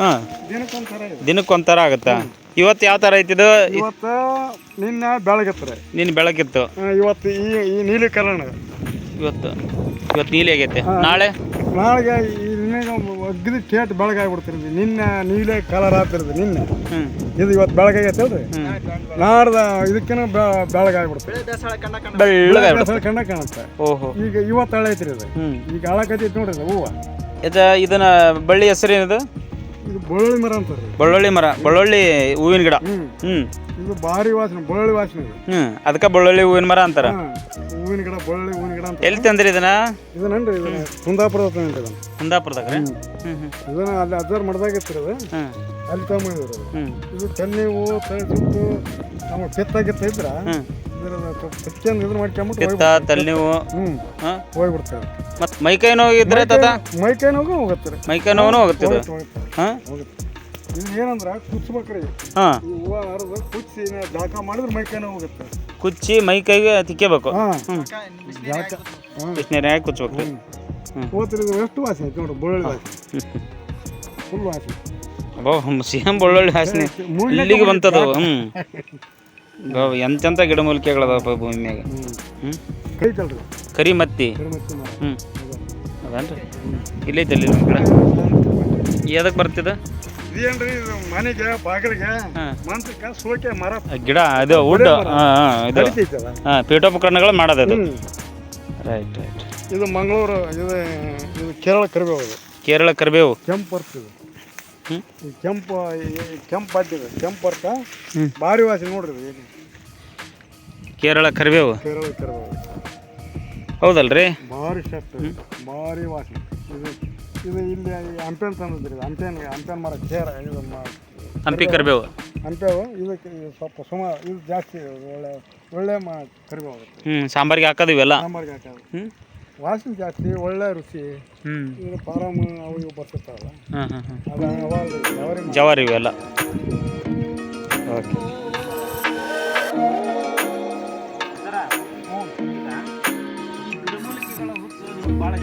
ಹಾಂ. ದಿನಕ್ಕೊಂಥರ ಇದೆ. ದಿನಕ್ಕೊಂಥರ ಆಗುತ್ತಾ? ಇವತ್ತು ಯಾವ ಥರ ಐತಿದು ಇವತ್ತು ನಿನ್ನೆ ಬೆಳಗತ್ತಾರೆ ನಿನ್ನ ಬೆಳಕಿತ್ತು ಇವತ್ತು ಈ ಈ ನೀಲಿ ಕಲರ್ ಇವತ್ತು. ಇವತ್ತು ನೀಲಿ ಆಗೈತೆ. ನಾಳೆ? ನಾಳೆಗೆ ಅಗ್ದಿ ಟೇಟ್ ಬೆಳಗಾಗ್ಬಿಡ್ತಿರೋದು ನಿನ್ನೆ ನೀಲೇ ಕಲರ್ ಆಗ್ತಿರ್ದು ನಿನ್ನೆ. ಇದು ಇವತ್ತು ಬೆಳಗಾಗೈತಲ್ರಿ ನಾಡ್ದ ಇದಕ್ಕಿನ ಬೆಳಗಾಗ್ಬಿಡ್ತದೆ ಬೆಳ್ಳಗಾಗ್ಬಿಡುತ್ತೆ ಕಣ್ಣ ಕಾಣುತ್ತೆ. ಓಹೋ. ಈಗ ಇವತ್ತು ಹಳೆ ಐತ್ರಿ ಇದು ಈಗ ಹಳಕತ್ತೈತಿ ನೋಡ್ರಿ ಹೂವು. ಇದು ಇದನ್ನ ಬಳ್ಳಿ ಹೆಸರೇನಿದು ಇದು ಬಳ್ಳೊಳ್ಳಿ ಮರ ಅಂತಾರೆ. ಬಳ್ಳುಳ್ಳಿ ಮರ ಬಳ್ಳುಳ್ಳಿ ಹೂವಿನ ಗಿಡ. ಹ್ಮ್. ಹ್ಞೂ ಇದು ಭಾರಿ ವಾಸನೆ ಬಳ್ಳುಳ್ಳಿ ವಾಸನೆ ಇದು. ಅದಕ್ಕೆ ಬಳ್ಳುಳ್ಳಿ ಹೂವಿನ ಮರ ಅಂತಾರ. ಹಾ, ಹೂವಿನ ಗಿಡ ಬೆಳ್ಳುಳ್ಳಿ ಹೂವಿನ ಗಿಡ ಅಂತ ಎಲ್ಲಿ ತಂದ್ರಿ ಇದನ್ನ? ಇದನ್ನೇನ್ರಿ ಇದನ್ನ ಕುಂದಾಪುರದ ತಂದ್ರಿ ಇದನ್ನ. ಕುಂದಾಪುರದಾಗ ರೀ ಹ್ಞೂ ಇದನ್ನ ಅಲ್ಲಿ ಅಬ್ಸರ್ವ್ ಮಾಡ್ದಾಗಿತ್ತು ಇದು ಅದು. ಅಲ್ಲಿ ತಗೊಂಡಿದ್ರು ಇದು ಇದು ತೆನ್ನಿ ಹೂವು ತಲೆ ಸುತ್ತು ನಮಗೆ ಪಿತ್ತ ಗಿತ್ತ ಇದ್ರ ಮಾಡ್ಕೊಂಬಿಟ್ಟು ಪಿತ್ತ ತಲೆನೋವು ಹಾಂ? ಹೋಗ್ಬಿಡ್ತಾರೆ. ಮತ್ತು ಮೈಕೈ ನೋವು ಇದ್ರೆ ತಾತ? ಮೈಕೈ ನೋವು ಹೋಗುತ್ತೆ. ಮೈಕೈ ನೋವು ಹೋಗುತ್ತೆ ಇದು? ಹೋಗುತ್ತೆ ಹಾಂ? ಹೋಗುತ್ತೆ. ಇದು ಏನಂದ್ರೆ ಕುಚ್ಬೇಕ್ರಿ. ಹಾಂ. ಈ ಹೂವು ಹರಿದು ಕುಚ್ಚಿ ಮೈ ಮಾಡಿದ್ರೆ ತಿಕ್ಕೇಬೇಕು ನೋವು ಹೋಗುತ್ತೆ. ಕುಚ್ಚಿ ಮೈಕೈಗೆ ತಿಕ್ಕಬೇಕು. ಹಾಂ. ಹ್ಞೂ ಜಾಕ ಹಾಂ. ಬಿಸಿನೀರಾಗ ಕುಚ್ಬೇಕು. ರೀ ಹ್ಞೂ ಹೋತ್ರಿ ಎಷ್ಟು ನೋಡ್ರಿ ಬೆಳ್ಳುಳ್ಳಿ ಫುಲ್ ಅಬ್ಬೋ ಬೆಳ್ಳುಳ್ಳಿ ವಾಸನೆ. ಮೂರನೇ ಇಲ್ಲಿಗೆ ಬಂತದು. ಹ್ಞೂ ಅಬ್ಬೋ, ಎಂತೆಂಥ ಗಿಡಮೂಲಿಕೆಗಳದಾವಪ್ಪ ಭೂಮಿ ಮ್ಯಾಗ ಹ್ಞೂ ಹ್ಞೂ ಕರಿ ಮತ್ತಿ ಕರಿಮತ್ತಿ ಹ್ಞೂ ಅದನ್ರಿ? ಇಲ್ಲೈತೆ ಅಲ್ಲಿ ಗಿಡ ಎದಕ್ಕೆ ಬರ್ತಿದ? ಇದೇನ್ರಿ ಇದು ಮನೆಗೆ ಬಾಗಿಲಿಗೆ ಹಾಂ. ಮಂತ್ರಕ್ಕೆ ಸೋಕೆ ಮರ. ಗಿಡ ಅದು ವುಡ್ ಹಾಂ ಹಾಂ ಇದು. ಹಾಂ ಪೀಠೋಪಕರಣಗಳು ಮಾಡೋದು ಅದು. Right right. ಇದು ಮಂಗಳೂರು ಇದು ಇದು ಕೇರಳ ಕರಿಬೇವು ಇದು ಕೇರಳ ಕರಿಬೇವು. ಕೆಂಪು ಬರ್ತದೆ. ಈ ಕೆಂಪು ಈ ಕೆಂಪು ಬಾಟಿದೆ ಕೆಂಪು ಬರ್ತ ಭಾರಿ ವಾಸನೆ ನೋಡ್ರಿ ಇದು. ಏನು ಕೇರಳ ಕರಿಬೇವು? ಕೇರಳ ಕರಿಬೇವು. ಹೌದಲ್ರಿ? ಭಾರಿ ಶಕ್ತಿ ಭಾರಿ ವಾಸಿ. ಇದು ಇದು ಇಲ್ಲಿ ಹಂಪೆನ್ ತಂದಿದ್ರಿ. ಇದು ಹಂಪೆನ್ ಹಂಪೆನ್ ಮರ ಕೇರ ಇದು ಮ- ಹಂಪಿ ಕರಿಬೇವು? ಹಂಪೆವು ಇದಕ್ಕೆ ಇದು ಸ್ವಲ್ಪ ಸುಮಾರು ಇದು ಜಾಸ್ತಿ ಒಳ್ಳೆ ಒಳ್ಳೆ ಮ ಕರಿಬೇವು ಹ್ಞೂ ಸಾಂಬಾರಿಗೆ ಹಾಕೋದು ಇವೆಲ್ಲ? ಸಾಂಬಾರ್ಗೆ ಹಾಕೋದು. ಹ್ಞೂ ವಾಸನೆ ಜಾಸ್ತಿ ಒಳ್ಳೆ ರುಚಿ. ಹ್ಞೂ ಇದು ಪಾರಮ್ ಅವು ಇವು ಬರ್ತಿರ್ತಾವಲ್ಲ ಹಾಂ ಹಾಂ ಹಾಂ. ಅದು ಅವಾಗ ಯಾವ್ರಿ ಜವಾರಿ ಇವೆಲ್ಲ. ಓಕೆ. ಭಾಳ